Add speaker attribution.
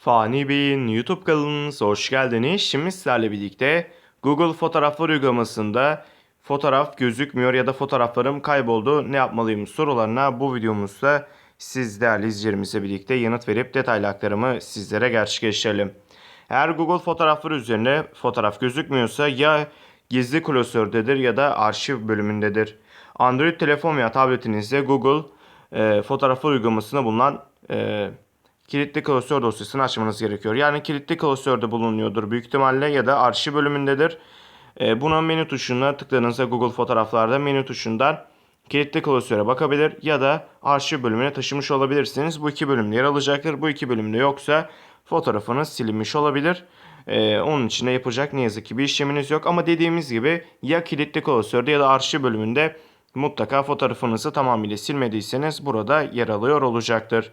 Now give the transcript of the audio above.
Speaker 1: Fani Bey'in YouTube kanalınıza hoş geldiniz. Şimdi sizlerle birlikte Google Fotoğraflar uygulamasında fotoğraf gözükmüyor ya da fotoğraflarım kayboldu ne yapmalıyım sorularına bu videomuzda siz değerli izleyicilerimizle birlikte yanıt verip detaylı aktarımı sizlere gerçekleştirelim. Eğer Google fotoğrafları üzerinde fotoğraf gözükmüyorsa ya gizli klasördedir ya da arşiv bölümündedir. Android telefon veya tabletinizde Google e, fotoğraflar uygulamasında bulunan e, kilitli klasör dosyasını açmanız gerekiyor. Yani kilitli klasörde bulunuyordur büyük ihtimalle ya da arşiv bölümündedir. E, buna menü tuşuna tıkladığınızda Google fotoğraflarda menü tuşundan kilitli klasöre bakabilir ya da arşiv bölümüne taşımış olabilirsiniz. Bu iki bölümde yer alacaktır. Bu iki bölümde yoksa fotoğrafınız silinmiş olabilir. E, onun için de yapacak ne yazık ki bir işleminiz yok. Ama dediğimiz gibi ya kilitli klasörde ya da arşiv bölümünde mutlaka fotoğrafınızı tamamıyla silmediyseniz burada yer alıyor olacaktır.